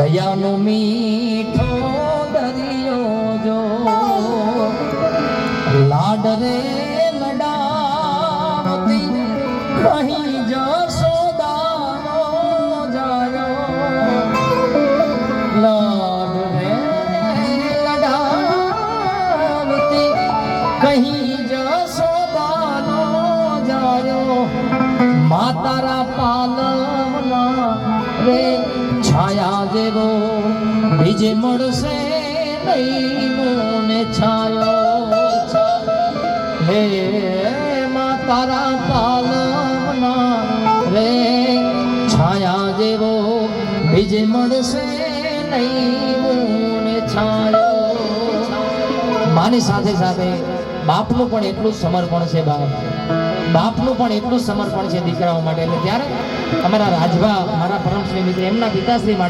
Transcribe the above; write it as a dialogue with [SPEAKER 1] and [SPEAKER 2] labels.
[SPEAKER 1] દયાનો મીઠો દરિયો જો. લાડ રે લડાવતી કહી જશોદાનો જાયો. લાડ રે લડાવતી કહી જશોદાનો જાયો. માતારા પાલવના રે છાયા જેવો, બીજે મળશે મોને છાયો હે માતારા પાલના રે, છાયા જેવો, બીજે મળશે નહીં મોને છાયો માની સાથે સાથે બાપનું પણ એટલું સમર્પણ છે બાપ બાપનું પણ એટલું સમર્પણ છે દીકરાઓ માટે. એટલે ત્યારે અમારા રાજભા, મારા પરમશ્રી મિત્ર, એમના પિતાશ્રી માટે